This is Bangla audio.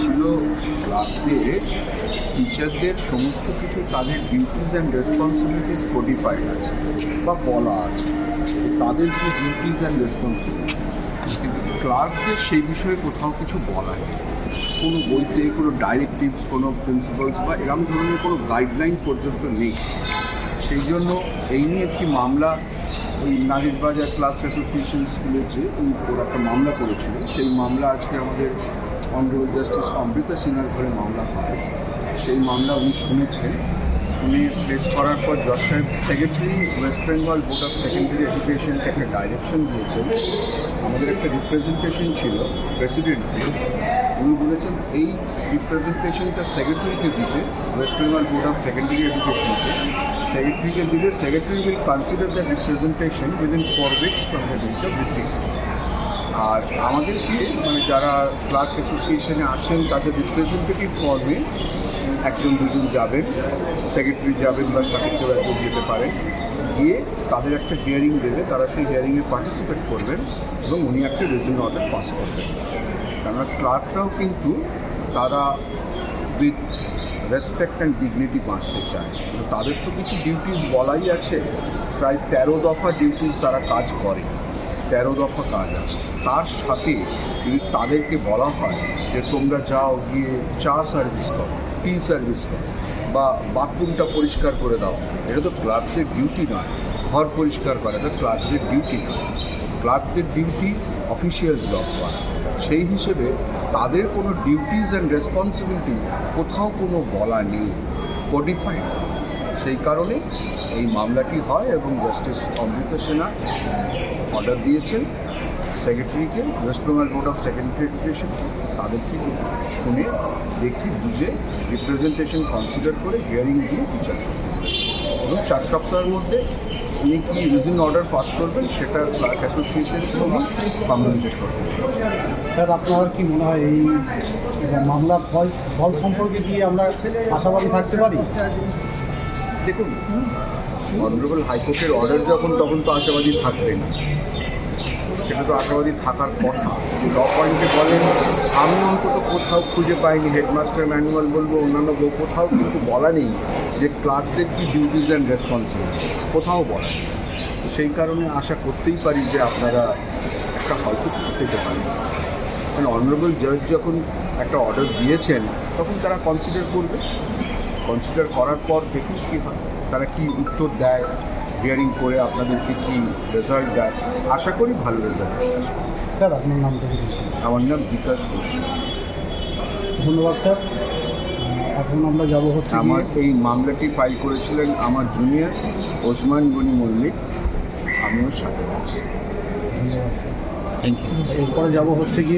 ছিল ক্লাসদের টিচারদের সমস্ত কিছু তাদের ডিউটিস অ্যান্ড রেসপন্সিবিলিটিস কোডিফাইড আছে বা বলা আছে। তাদের যে ডিউটিস অ্যান্ড রেসপন্সিবিলিটিস কিন্তু ক্লার্কদের সেই বিষয়ে কোথাও কিছু বলা নেই। কোনো বইতে, কোনো ডাইরেক্টিভস কোনো প্রিন্সিপালস বা এরকম ধরনের কোনো গাইডলাইন পর্যন্ত নেই। সেই জন্য এই নিয়ে একটি মামলা ওই নারীর বাজার ক্লাব অ্যাসোসিয়েশন স্কুলের যে ওই ওরা একটা মামলা করেছিল। সেই মামলা আজকে আমাদের অনারেবল জাস্টিস অমৃতা সিনহার ঘরে মামলা হয়। সেই মামলা উনি শুনেছেন। শুনে প্লেস করার পর জজ সাহেব secretary West Bengal board of secondary এডুকেশনকে একটা ডাইরেকশন দিয়েছেন। আমাদের একটা রিপ্রেজেন্টেশন ছিল প্রেসিডেন্টের উনি বলেছেন, এই রিপ্রেজেন্টেশনটা সেক্রেটারিকে দিতে West Bengal board of secondary এডুকেশনকে সেক্রেটারিকে দিলে secretary will consider the representation within four weeks from the date of আর আমাদেরকে মানে যারা ক্লার্ক অ্যাসোসিয়েশনে আছেন, তাদের রিপ্রেজেন্টেটিভ ফর্মে একজন, দুজন যাবেন সেক্রেটারি যাবেন বা কেউ একজন যেতে পারেন। গিয়ে তাদের একটা হিয়ারিং দেবে, তারা সেই হিয়ারিংয়ে পার্টিসিপেট করবেন এবং উনি একটা রেজিন অর্ডার পাস করবেন। কেননা ক্লার্করাও কিন্তু তারা উইথ রেসপেক্ট অ্যান্ড ডিগনিটি বাঁচতে চায়। তো তাদের তো কিছু ডিউটিস বলাই আছে। প্রায় তেরো দফা ডিউটিস তারা কাজ করে। তেরো দফা কাজ আছে। তার সাথে যদি তাদেরকে বলা হয় যে তোমরা যাও গিয়ে চা সার্ভিস করো টি সার্ভিস করো, বা বাথরুমটা পরিষ্কার করে দাও, এটা তো ক্লার্কদের ডিউটি নয়। ঘর পরিষ্কার করা, এটা ক্লার্কদের ডিউটি নয়। ক্লার্কদের ডিউটি অফিসিয়াল জব করা। সেই হিসেবে তাদের কোনো ডিউটিস অ্যান্ড রেসপন্সিবিলিটি কোথাও কোনো বলা নেই। কোডিফাইড সেই কারণে এই মামলাটি হয় এবং জাস্টিস অমৃতা সেনা অর্ডার দিয়েছেন। সেক্রেটারিকে West Bengal board of secondary এডুকেশনকে তাদেরকে শুনে, দেখে, বুঝে রিপ্রেজেন্টেশন কনসিডার করে হিয়ারিং দিয়ে বিচার এবং চার সপ্তাহের মধ্যে উনি কি রিজিন অর্ডার পাস করবেন সেটা ক্লার্ক অ্যাসোসিয়েশন কমিউনিকেট করবেন স্যার, আপনার কি মনে হয় এই মামলার ফল ফল সম্পর্কে কি আমরা আশাবাদী থাকতে পারি? দেখুন অনারেবল হাইকোর্টের অর্ডার যখন, তখন তো আশাবাদী থাকবেন। সেটা তো আশাবাদী থাকার কথা। ল পয়েন্টে বলেন, আমি অন্তত কোথাও খুঁজে পাইনি হেডমাস্টার ম্যানুয়াল বলব, অন্যান্য কোথাও কিন্তু বলা নেই যে ক্লার্কদের কি ডিউটিস অ্যান্ড রেসপন্সিবিলিটি কোথাও বলা নেই। সেই কারণে আশা করতেই পারি যে আপনারা একটা হয়তো কিছু পেতে পারেন। কারণ অনারেবল জাজ যখন একটা অর্ডার দিয়েছেন, তখন তারা কনসিডার করবে। কনসিডার করার পর দেখুন কী তারা কি উত্তর দেয় হিয়ারিং করে আপনাদেরকে কি রেজাল্ট দেয়। আশা করি ভালো রেজাল্ট স্যার আপনার নামটা কি? আমার নাম বিকাশ ঘোষ। ধন্যবাদ স্যার। এখন আমরা যাব হচ্ছে আমার এই মামলাটি ফাইল করেছিলেন আমার জুনিয়র ওসমান গনি মল্লিক। আমিও সাথে আছি। ধন্যবাদ স্যার। থ্যাংক ইউ এরপরে যাব হচ্ছে গিয়ে